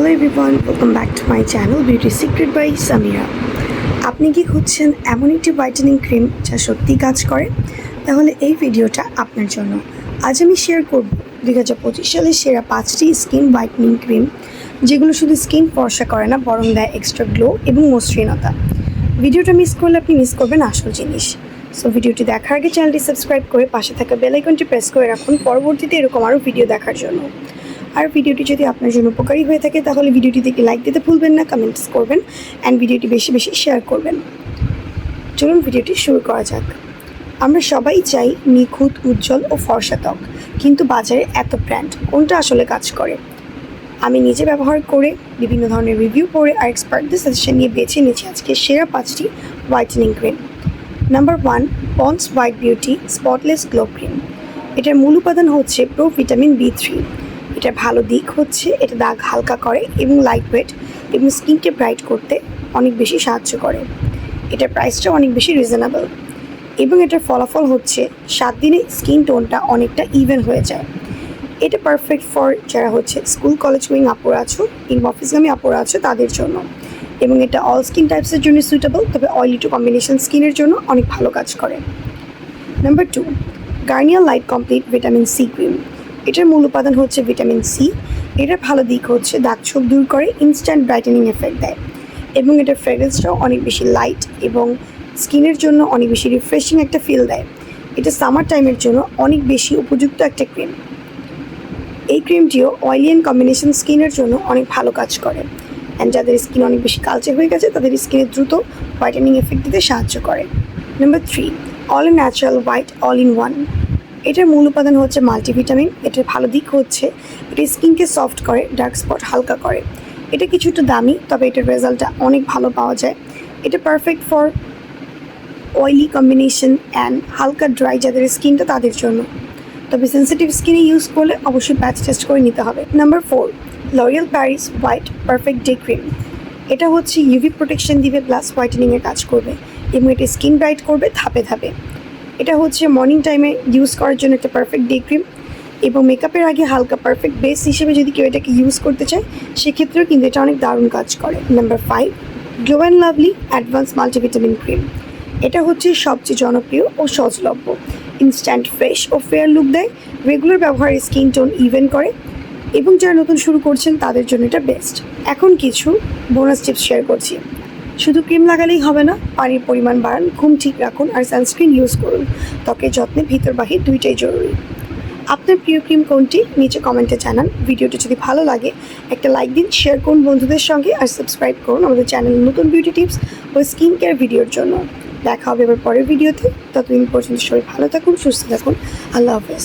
Hello everyone welcome back to my channel beauty secret by Samira আপনি কি খুঁজছেন এমন একটি হোয়াইটেনিং ক্রিম যা সত্যি কাজ করে? তাহলে এই ভিডিওটা আপনার জন্য। আজ আমি শেয়ার করব দুই হাজার পঁচিশ সালের সেরা পাঁচটি স্কিন হোয়াইটেনিং ক্রিম যেগুলো শুধু স্কিন ফর্সা করে না, বরং দেয় এক্সট্রা গ্লো এবং মসৃণতা। ভিডিওটা মিস করলে আপনি মিস করবেন আসল জিনিস। সো ভিডিওটি দেখার আগে চ্যানেলটি সাবস্ক্রাইব করে পাশে থাকা বেল আইকনটি প্রেস করে রাখুন। পরবর্তীতে এরকম আরও ভিডিও দেখার জন্য। আর ভিডিওটি যদি আপনার জন্য উপকারী হয়ে থাকে, তাহলে ভিডিওটি থেকে লাইক দিতে ভুলবেন না কমেন্টস করবেন অ্যান্ড ভিডিওটি বেশি বেশি শেয়ার করবেন। চলুন ভিডিওটি শুরু করা যাক। আমরা সবাই চাই নিখুঁত, উজ্জ্বল ও ফর্সা ত্বক, কিন্তু বাজারে এত ব্র্যান্ড কোনটা আসলে কাজ করে? আমি নিজে ব্যবহার করে, বিভিন্ন ধরনের রিভিউ পড়ে আর এক্সপার্টদের সাজেশন নিয়ে বেছে নিয়েছি আজকে সেরা পাঁচটি whitening cream number one Pond's white beauty spotless glow cream এটার মূল উপাদান হচ্ছে প্রো ভিটামিন বি থ্রি এটার ভালো দিক হচ্ছে, এটা দাগ হালকা করে এবং লাইট ওয়েট এবং স্কিনকে ব্রাইট করতে অনেক বেশি সাহায্য করে। এটার প্রাইসটা অনেক বেশি রিজনেবল এবং এটার ফলাফল হচ্ছে সাত দিনে স্কিন টোনটা অনেকটা ইভেন হয়ে যায়। এটা পারফেক্ট ফর যারা হচ্ছে স্কুল কলেজ গোয়িং আপুর আছো কিংবা অফিসগামী আপুর আছো তাদের জন্য। এবং এটা অল স্কিন টাইপসের জন্য সুইটেবল তবে অয়েলি টু কম্বিনেশন স্কিনের জন্য অনেক ভালো কাজ করে। Number two Garnier light complete vitamin C cream এটার মূল উপাদান হচ্ছে ভিটামিন সি এটার ভালো দিক হচ্ছে দাগ ছোপ দূর করে ইনস্ট্যান্ট ব্রাইটেনিং এফেক্ট দেয়। এবং এটার ফ্রেগ্রেন্সটাও অনেক বেশি লাইট এবং স্কিনের জন্য অনেক বেশি রিফ্রেশিং একটা ফিল দেয়। এটা সামার টাইমের জন্য অনেক বেশি উপযুক্ত একটা ক্রিম এই ক্রিমটিও অয়েলি অ্যান্ড কম্বিনেশন স্কিনের জন্য অনেক ভালো কাজ করে। অ্যান্ড যাদের স্কিন অনেক বেশি কালচে হয়ে গেছে, তাদের স্কিনে দ্রুত হোয়াইটেনিং এফেক্ট দিতে সাহায্য করে। Number three all in natural white all in one এটার মূল উপাদান হচ্ছে মাল্টিভিটামিন, এটার ভালো দিক হচ্ছে এটা স্কিনকে সফট করে, ডার্ক স্পট হালকা করে। এটা কিছুটা দামি, তবে এটার রেজাল্টটা অনেক ভালো পাওয়া যায়। এটা perfect for oily combination and হালকা ড্রাই যাদের স্কিনটা তাদের জন্য। তবে সেন্সিটিভ স্কিনে ইউজ করলে অবশ্যই প্যাচ টেস্ট করে নিতে হবে। Number four L'Oreal Paris white perfect day cream এটা হচ্ছে ইউভি প্রোটেকশন দিবে প্লাস হোয়াইটেনিংয়ের কাজ করবে। এবং এটা স্কিন ব্রাইট করবে, ধাপে ধাপে। এটা হচ্ছে মর্নিং টাইমে ইউজ করার জন্য একটা পারফেক্ট ডে ক্রিম এবং মেকআপের আগে হালকা পারফেক্ট বেস হিসেবে যদি কেউ এটাকে ইউজ করতে চায়, সেক্ষেত্রেও কিন্তু এটা অনেক দারুণ কাজ করে। Number five glow and lovely advance multivitamin cream এটা হচ্ছে সবচেয়ে জনপ্রিয় ও সহজলভ্য। ইনস্ট্যান্ট ফ্রেশ ও ফেয়ার লুক দেয় রেগুলার ব্যবহারে স্কিন টোন ইভেন করে এবং যারা নতুন শুরু করছেন, তাদের জন্য এটা বেস্ট এখন কিছু বোনাস টিপস শেয়ার করছি। শুধু ক্রিম লাগালেই হবে না, পানির পরিমাণ বাড়ান, ঘুম ঠিক রাখুন আর সানস্ক্রিন ইউজ করুন। ত্বকের যত্নে ভিতর বাহির দুইটাই জরুরি। আপনার প্রিয় ক্রিম কোনটি? নিচে কমেন্টে জানান। ভিডিওটি যদি ভালো লাগে, একটা লাইক দিন শেয়ার করুন বন্ধুদের সঙ্গে আর সাবস্ক্রাইব করুন আমাদের চ্যানেলের নতুন বিউটি টিপস ও স্কিন কেয়ার ভিডিওর জন্য। দেখা হবে এবার পরের ভিডিওতে ততদিন পর্যন্ত সবাই ভালো থাকুন, সুস্থ থাকুন। আল্লাহ হাফেজ।